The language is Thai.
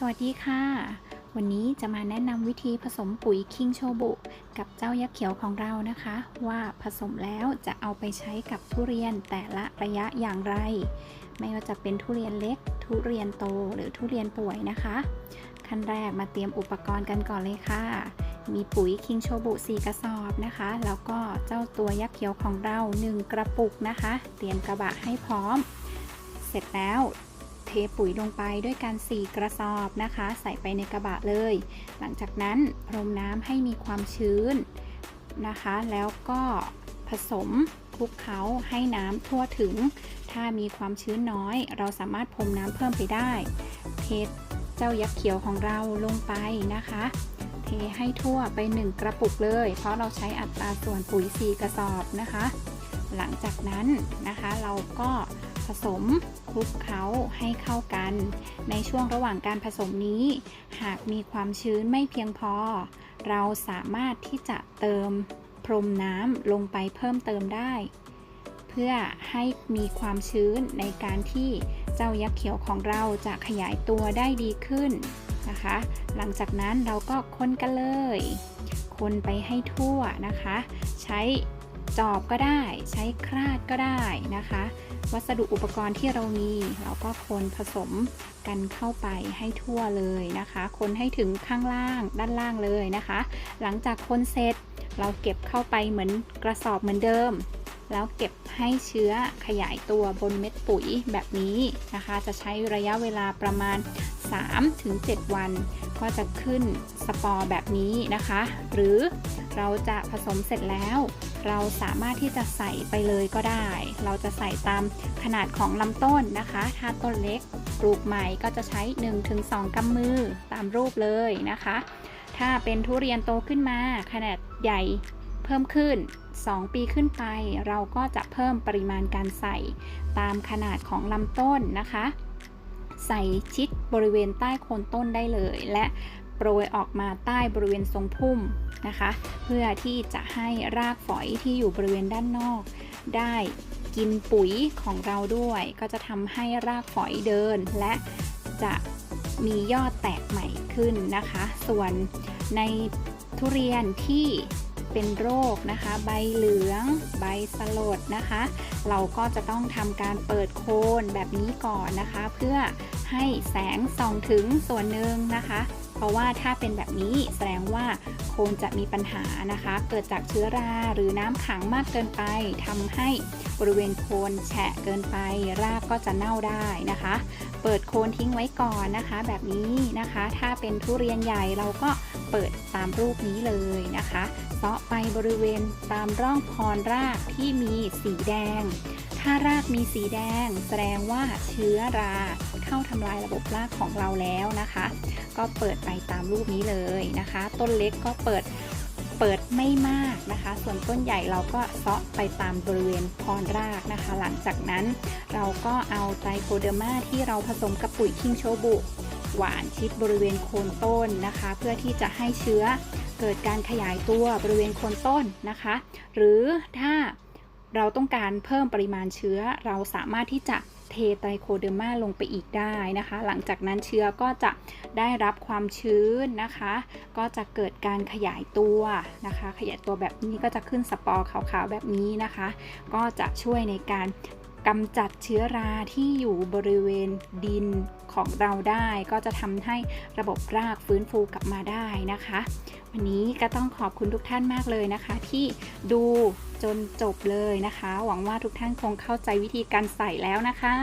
สวัสดีค่ะ วันนี้จะมาแนะนำวิธีผสมปุ๋ยคิงโชบุกับเจ้ายักษ์เขียวของเรานะคะ ว่าผสมแล้วจะเอาไปใช้กับทุเรียนแต่ละระยะอย่างไร ไม่ว่าจะเป็นทุเรียนเล็ก ทุเรียนโตหรือทุเรียนป่วยนะคะ ขั้นแรกมาเตรียมอุปกรณ์กันก่อนเลยค่ะ มีปุ๋ยคิงโชบุ4กระสอบนะคะ แล้วก็เจ้าตัวยักษ์เขียวของเรา 1 กระปุกนะคะ เตรียมกระบะให้พร้อม เสร็จแล้ว เทปุ๋ยลงไปด้วยกัน 4 กระสอบนะคะ ใส่ไปในกระบะเลย หลังจากนั้นพรมน้ำให้มีความชื้นนะคะ แล้วก็ผสมคลุกเคล้าให้น้ำทั่วถึง ถ้ามีความชื้นน้อย เราสามารถพรมน้ำเพิ่มไปได้ เทเจ้ายักษ์เขียวของเราลงไปนะคะ เทให้ทั่วไป 1 กระปุกเลย เพราะเราใช้อัตราส่วนปุ๋ย 4 กระสอบนะคะ หลังจากนั้นนะคะเราก็ ผสมคลุกเคล้าให้เข้ากัน ในช่วงระหว่างการผสมนี้ หากมีความชื้นไม่เพียงพอ เราสามารถที่จะเติมพรมน้ำลงไปเพิ่มเติมได้ เพื่อให้มีความชื้นในการที่เจ้ายักษ์เขียวของเราจะขยายตัวได้ดีขึ้นนะคะ หลังจากนั้นเราก็คนกันเลย คนไปให้ทั่วนะคะ ใช้ จอบก็ได้ ใช้คราดก็ได้นะคะ วัสดุอุปกรณ์ที่เรามี เราก็คนผสมกันเข้าไปให้ทั่วเลยนะคะ คนให้ถึงข้างล่างด้านล่างเลยนะคะ หลังจากคนเสร็จเราเก็บเข้าไปเหมือนกระสอบเหมือนเดิม แล้วเก็บให้เชื้อขยายตัวบนเม็ดปุ๋ยแบบนี้นะคะ จะใช้ระยะเวลาประมาณ 3-7 วัน ก็จะขึ้นสปอร์แบบนี้นะคะ หรือเราจะผสมเสร็จแล้ว เราสามารถที่จะใส่ไปเลยก็ได้ เราจะใส่ตามขนาดของลำต้นนะคะ ถ้าต้นเล็กปลูกใหม่ก็จะใช้ 1-2 กำมือตามรูปเลยนะคะ ถ้าเป็นทุเรียนโตขึ้นมาขนาดใหญ่ เพิ่มขึ้น 2 ปีขึ้นไป เราก็จะเพิ่มปริมาณการใส่ตามขนาดของลำต้นนะคะ ใส่ชิดบริเวณใต้โคนต้นได้เลย และโปรยออกมาใต้บริเวณทรงพุ่มนะคะ เพื่อที่จะให้รากฝอยที่อยู่บริเวณด้านนอก ได้กินปุ๋ยของเราด้วย ก็จะทำให้รากฝอยเดิน และจะมียอดแตกใหม่ขึ้นนะคะ ส่วนในทุเรียนที่ เป็นโรคนะคะ ใบเหลือง ใบสลดนะคะ เราก็จะต้องทำการเปิดโคนแบบนี้ก่อนนะคะ เพื่อให้แสงส่องถึงส่วนหนึ่งนะคะ เพราะว่าถ้าเป็นแบบนี้แสดงว่าโคนจะมีปัญหานะคะ เกิดจากเชื้อราหรือน้ำขังมากเกินไปทำให้บริเวณโคนแฉะเกินไป รากก็จะเน่าได้นะคะ เปิดโคนทิ้งไว้ก่อนนะคะ แบบนี้นะคะ ถ้าเป็นทุเรียนใหญ่เราก็ เปิดตามรูปนี้เลยนะคะเซาะไปบริเวณตามร่องพรรากที่มีสีแดง ถ้ารากมีสีแดง แสดงว่าเชื้อราเข้าทำลายระบบรากของเราแล้วนะคะ ก็เปิดไปตามรูปนี้เลยนะคะ ต้นเล็กก็เปิดเปิดไม่มากนะคะ ส่วนต้นใหญ่เราก็เซาะไปตามบริเวณพรรากนะคะ หลังจากนั้นเราก็เอาไตรโคเดอร์มาที่เราผสมกับปุ๋ยคิงโชบุ หวานชิดบริเวณโคนต้นนะคะ เพื่อที่จะให้เชื้อเกิดการขยายตัวบริเวณโคนต้นนะคะ หรือถ้าเราต้องการเพิ่มปริมาณเชื้อเราสามารถที่จะเทไตรโคเดอร์มาลงไปอีกได้นะคะ หลังจากนั้นเชื้อก็จะได้รับความชื้นนะคะ ก็จะเกิดการขยายตัวนะคะ ขยายตัวแบบนี้ก็จะขึ้นสปอร์ขาวๆแบบนี้นะคะ ก็จะช่วยในการ กำจัดเชื้อราที่อยู่บริเวณดินของเราได้ ก็จะทำให้ระบบรากฟื้นฟูกลับมาได้นะคะ วันนี้ก็ต้องขอบคุณทุกท่านมากเลยนะคะ ที่ดูจนจบเลยนะคะ หวังว่าทุกท่านคงเข้าใจวิธีการใส่แล้วนะคะ